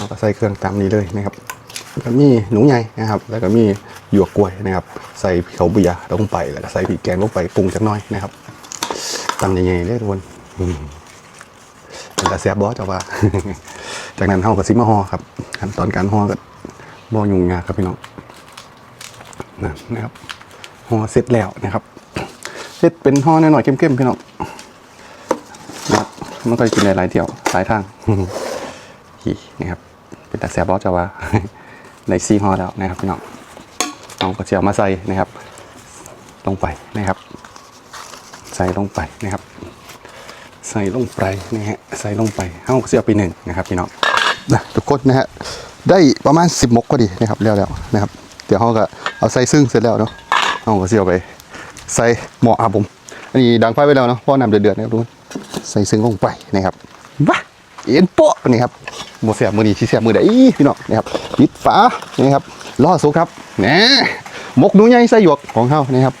เราก็ใส่เครื่องตามนี้เลยนะครับแล้วก็มีหนูใหญ่นะครับ แล้วก็มีหยวกกล้วยนะครับ ใส่เขาเบียร์ลงไป แล้วก็ใส่พริกแกงลงไปปรุงจักน่อยนะครับตำใหญ่ๆเลยทุกคนอืมเป็นตาแซ่บบอสจ้าว่า จากนั้นเฮาก็ซิมาห่อครับขั้นตอนการหอก็บ่ยุ่งยากครับพี่น้องนั่นะครับหอเสร็จแล้วนะครับเสร็จเป็นห่อหน่อยๆเข้มๆพี่น้องนะครับมันก็กินหลายๆเที่ยวหลายทางนี่นะครับ เป็นตาแซ่บบอสจ้าว่าในซีห่อแล้วนะครับพี่น้องเอากระเจียวมาใส่นะครับ ลงไปนะครับ ใส่ลงไปนะครับ ใส่ลงไปนะฮะใส่ลงไปเอากระเจียวไปหนึ่งนะครับพี่น้องนะทุกคนนะฮะได้ประมาณ 10มกก็ดีนะครับแล้วแล้วนะครับ เดี๋ยวเขาก็เอาใส่ซึ่งเสร็จแล้วเนาะเอากระเจียวไป ใส่หม้ออาบผมอันนี้ดังไฟไว้แล้วเนาะเพราะน้ำเดือดๆนะครับทุกคนใส่ซึ่งลงไปนะครับว้า เอ็นโป๊ะนี่ครับหมดเสียบมือนี้ที่เสียบมือได้พี่น้องนะครับปิดฝานี่ครับรอสุกครับแหนมกหนูใหญ่ใส่หยวกของเขานะครับ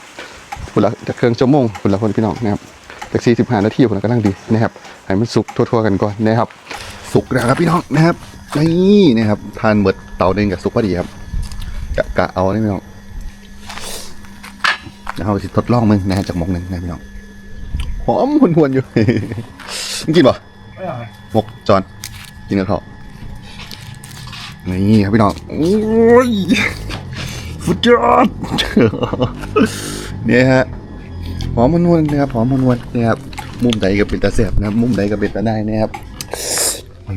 คุณละจากเครื่องชั่วโมงคุณละคนพี่น้องนะครับจากสี่สิบห้านาทีคุณละกำลังดีนะครับให้มันสุกทั่วๆกันก่อนนะครับ สุกแล้วครับพี่น้องนะครับนี่นะครับทานเบิดเตาเดินกับสุกพอดีครับกะกะเอาได้พี่น้องแล้วเราสิทดลองมึงนะจากมกหนึ่งนะพี่น้องหอมหวนๆอยู่มึงกินป่ะ หมกจอนกินกับเขาวนี่ครับพี่น้องโอ้ยฟุดยอดเนี่ยฮะหอมมันวลนะครับหอมมันวลนะครับมุมใดก็เป็นตาแสบนะครับมุมใดก็เป็นตาได้นะครับ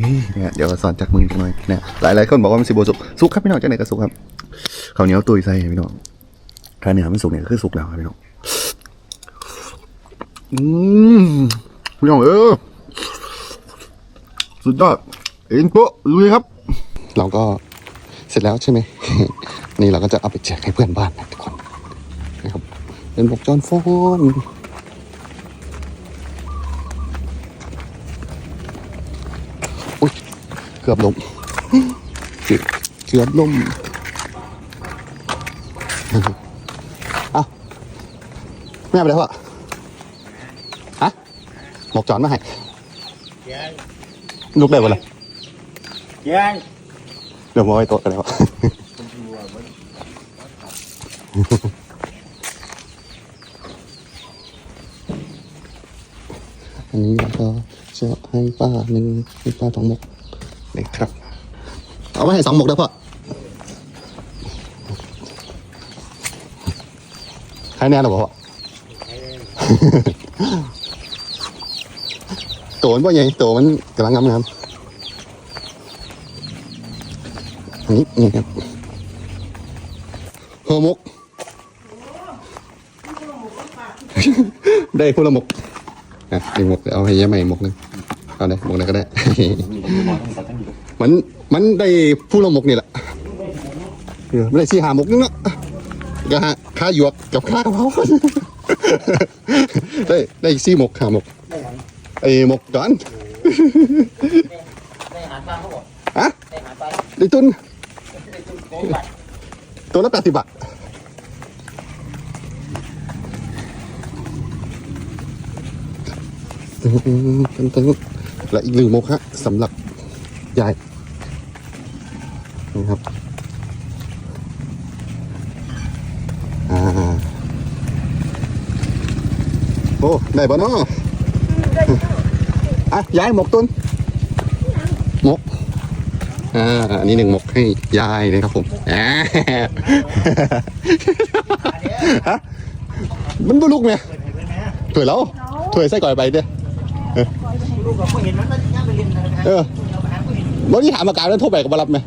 นี่เนี่ยเดี๋ยวสอนจากมือจังหน่อยนะหลายหลายๆคนบอกว่ามันสิบสุกสุกครับพี่น้องจากไหนก็สุกครับข้าวเหนียวตุยใส่พี่น้องถ้าเหนื้อมันสุกเนี่ยคือสุกแล้วครับพี่น้องอืมพี่น้องเออ สุดยอดเอ็นโปะลุยครับ เราก็เสร็จแล้วใช่ไหม นี่เราก็จะเอาไปแจกให้เพื่อนบ้านนะทุกคนนะครับเป็นบอกจอนฟอนอุ้ยเกือบล้มเกือบเกือบล้มไม่ไปแล้วเหรอฮะหมกจอนมาให้ ลูกได้ปะล่ะยังเดี๋ยวมาไว้โต๊ะกันแล้ว อันนี้เราก็จะให้ป้าหนึ่งให้ป้าสองหมกนี่ครับ เอาไว้ให้สองหมกได้พ่อให้แน่หรอพ่อ ตัวมันว่าไงตัวมันกำลังงามงามอันนี้นี่ครับห่อหมก ได้พละหมกอะไอ้หมกเอาให้ยาใหม่หมกหนึงเอาได้หมกไหนก็ได้ มันมันได้ผู้ละหมกนี่แหละเออไม่ได้สี่หาหมกนึงเนาะก็หาค่าหยวกกับค่ากระเพรา ได้ได้สี่หมกหาหมก ไอ้หมกจอนได้อาหารปลาเขาบอกฮะได้อาหารปลาได้ตุนได้ตุ้มโกงบัตรตัวละแปดสิบบาทตึงตึงตึงและอีกหนึ่งโมคะสำหรับยายนี่ครับอ่าโอ้ ได้ปะเนาะ อะยายหมกตุนหมกอ่าอันนี้หนึ่งหมกให้ยายนะครับผมอ่าฮะมันบุลุกไหมถวยแล้วถวยใส่ก่อยไปเด้อลูกกับผู้เห็นมันก็ย่างไปเรียนนะครับเออเอาไปหาผู้เห็นวันนี้ถามอาการแล้วโทรไปกับบรับไหม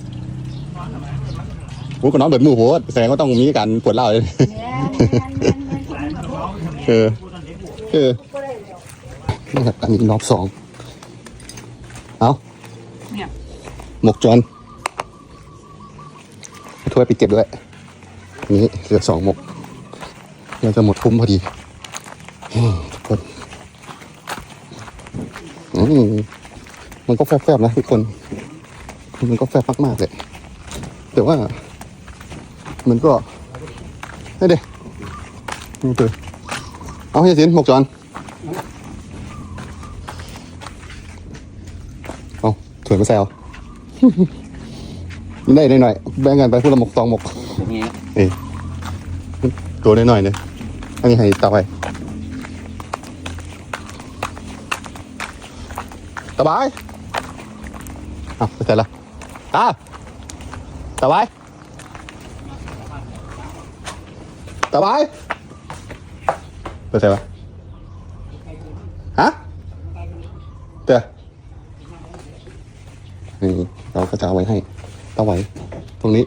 โอ้ก็น้องเบิดมือโหดแสดงว่าต้องมีการปวดเล่าเลยเออเออนะครับอันนี้รอบสอง เอา หมกจอนถ้วยไปเก็บด้วย นี่เหลือสองหมก เราจะหมดคุ้มพอดีทุกคนมันก็แฟบๆนะทุกคน มันก็แฟบมากๆเลย แต่ว่า มันก็ไม่เด้นี่เปิดเอาให้สินหมกจอนเอาถวยมาแซว ได้หน่อยๆแบ่งกันไปพูดละหมกสองหมกอย่างเงี้ยนี่ตัวน้อยๆเนี่ยอันนี้ให้ตาไปสบายเอ้าไปเสร็จแล้วอะสบายสบายไปเสร็จแล้วฮะเดี๋ยว นี่เราก็จะเอาไว้ให้ตาไว้ตรงนี้